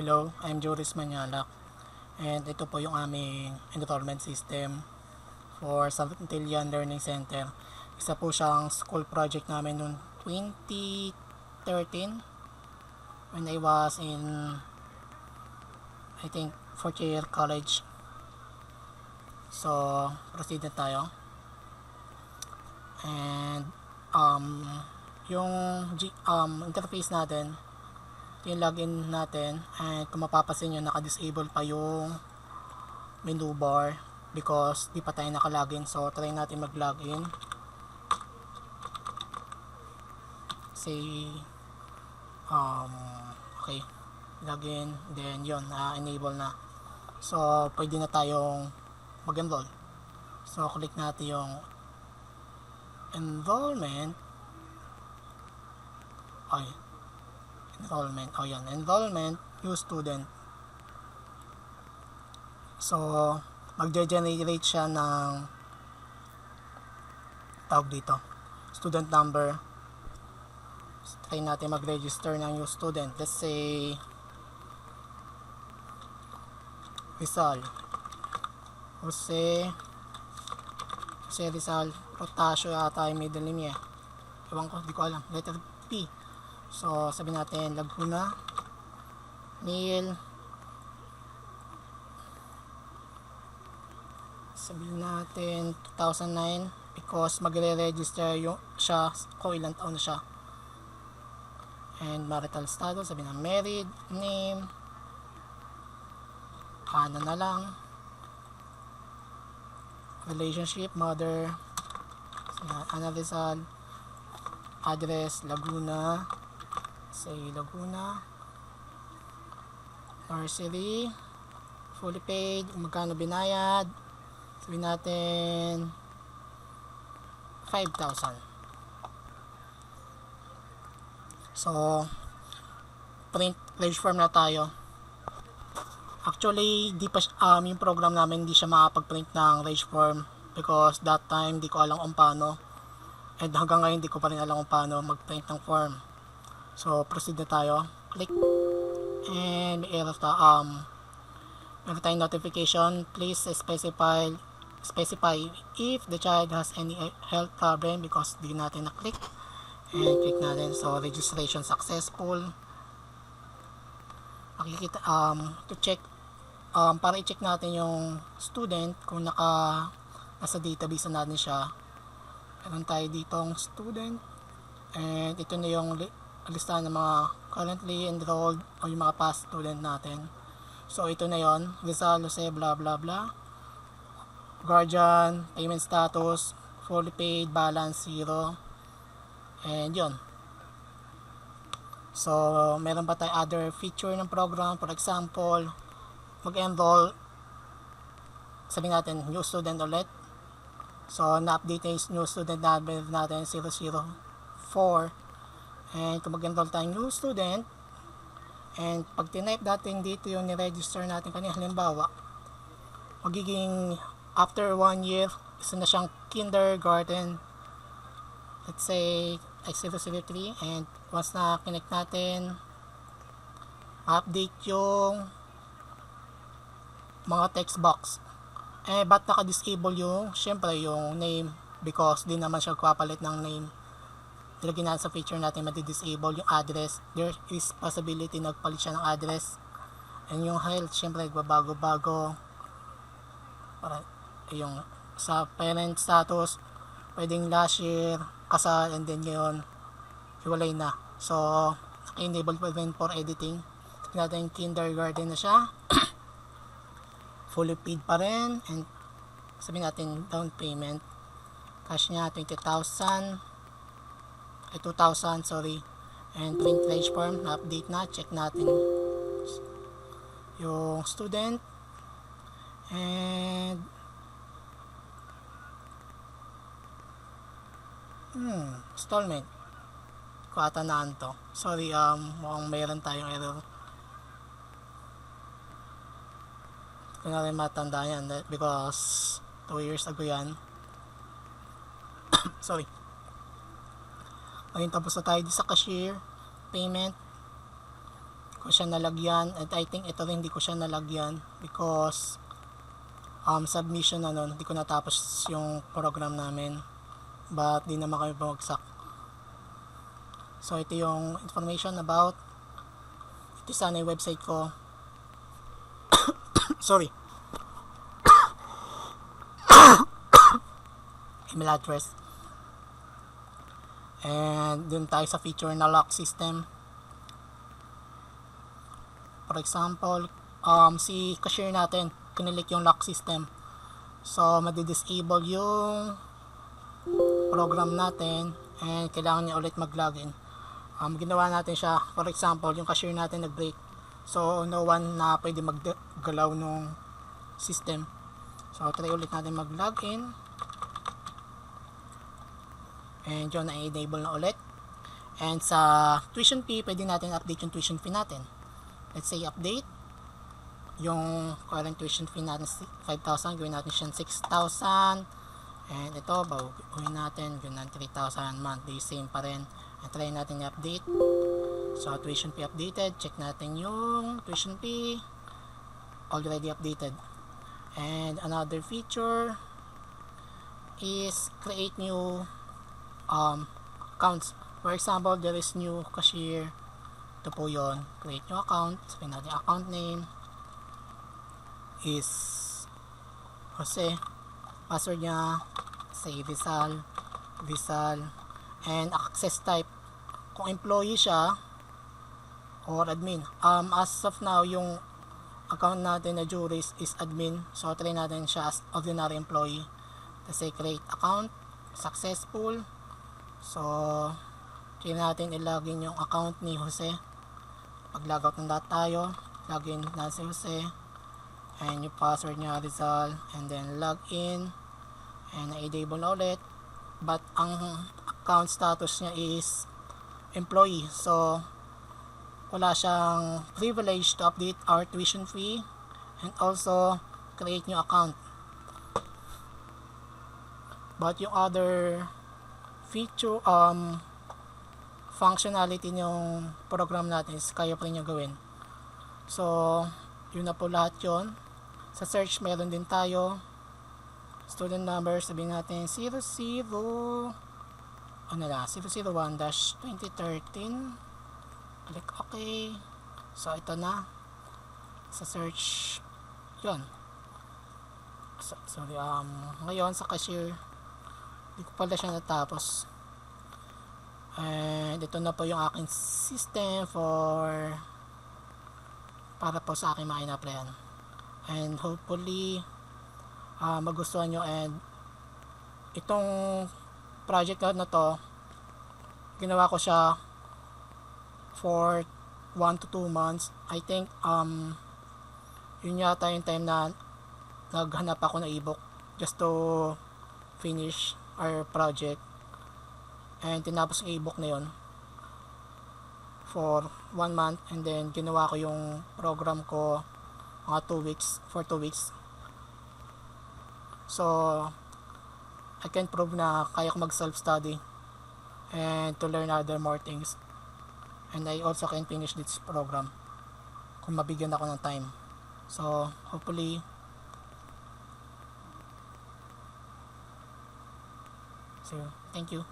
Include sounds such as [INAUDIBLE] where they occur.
Hello, I'm Joris Manyalak and ito po yung aming enrollment system for Santillan Learning Center. Isa po siyang school project namin noong 2013 when I was in I think fourth year college. So, proceed na tayo. And um, yung um, interface natin yung login natin and kung mapapasin nyo naka-disable pa yung menu bar because di pa tayo naka-login so try natin mag-login. Say um, okay login then yun na-enable na. So pwede na tayong mag-enroll. So click natin yung enrollment. Ay enrollment. Oh, yan. Enrollment, new student. So, magge-generate siya ng tawag dito. Student number. Try natin mag-register ng new student. Let's say Rizal. Jose Jose Rizal. Potasio yata yung middle name niya. Ewan ko, di ko alam. Letter P. So, sabi natin, Laguna, Neil, sabihin natin 2009 because magre-register yung siya kung ilang taon na siya. And marital status sabi na married name ano na lang. Relationship mother Ana Rizal address Laguna say Laguna nursery fully paid magkano binayad? Sabihin natin 5,000 so print pledge form na tayo. Actually di pa um, yung program namin hindi siya makapag-print ng rage form because that time di ko alam kung paano. And hanggang ngayon di ko pa rin alam kung paano mag-print ng form so proceed na tayo. Click. And may error ta um meron tayong notification. Please specify specify if the child has any health problem because di natin na click and click natin so registration successful. Makikita um to check um para i-check natin yung student kung naka nasa database na natin siya. Meron tayo ditong student. And ito na yung listahan ng mga currently enrolled o yung mga past student natin. So ito na yon Rizal, Jose, blah blah blah guardian, payment status fully paid, balance, zero. And yon so meron pa tayo other feature ng program. For example mag-enroll sabihin natin new student ulit. So, na-update na yung new student number natin, 004. And kung mag-enroll tayong new student, and pag tinype natin dito yung ni-register natin kanina, halimbawa, magiging after one year, isa na siyang kindergarten, let's say, ay 003, and once na connect natin, update yung mga text box eh ba't naka-disable yung syempre yung name because di naman siya kapalit ng name ilagay natin sa feature natin madi-disable yung address. There is possibility nagpalit siya ng address. And yung health syempre nagbabago-bago. Para yung sa parent status pwedeng last year kasal and then ngayon hiwalay na. So naka-enable pa rin for editing. Natin kindergarten na siya. [COUGHS] Fully paid pa rin. And sabihin natin down payment. Cash niya 20,000 ay 2,000 sorry. And print pledge form na update na check natin. Yung student. And hmm installment. Ko ata to. Sorry um mukhang mayroon tayong error. Ko na rin matanda yan because 2 years ago yan. [COUGHS] Sorry ayun tapos na tayo sa cashier payment. Ko siya nalagyan and I think ito rin hindi ko siya nalagyan because um, submission na nun, hindi ko natapos yung program namin. But di naman kami bumagsak. So ito yung information about ito sana yung website ko. [COUGHS] Sorry. [COUGHS] Email address and dun tayo sa feature na lock system. For example um, si cashier natin kinilik yung lock system. So madi-disable yung program natin and kailangan niya ulit mag-login. Um, ginawa natin siya. For example yung cashier natin nag-break. So no one na pwede maggalaw nung system. So try ulit natin mag-login and yun na-enable na ulit. And sa tuition fee pwede natin update yung tuition fee natin. Let's say update. Yung current tuition fee natin 5,000 gawin natin siyang 6,000 and ito baguhin natin gawin natin 3,000 monthly same pa rin. And try natin i-update. So tuition fee updated. Check natin yung tuition fee. Already updated. And another feature is create new um, accounts. For example there is new cashier. Ito po yun. Create new account. Sabihin natin account name is Jose. Password niya say Rizal Rizal. And access type. Kung employee siya or admin. Um, as of now yung account natin na Juris is admin. So try natin siya as ordinary employee. Kasi create account successful so try natin ilagin yung account ni Jose. Pag logout data tayo. Login na si Jose. And yung password niya Rizal. And then log in and na-enable na ulit. But ang account status niya is employee. So wala siyang privilege to update our tuition fee and also create new account. But yung other feature um functionality ng program natin is kaya rin niya gawin. So yun na po lahat yon sa search meron din tayo. Student number sabihin natin 00 ano na 001-2013 click OK. So ito na. Sa search yun. So, sorry um ngayon sa cashier hindi ko pala siya natapos. And ito na po yung aking system for para po sa aking mga ina-applyan and hopefully uh, magustuhan nyo. And itong project na to ginawa ko siya for 1 to 2 months. I think um yun yata yung time na naghanap ako ng ebook just to finish our project. And tinapos yung ebook na yun for 1 month. And then ginawa ko yung program ko mga 2 weeks for 2 weeks. So I can prove na kaya ko mag self study and to learn other more things. And I also can finish this program kung mabigyan ako ng time. So hopefully so thank you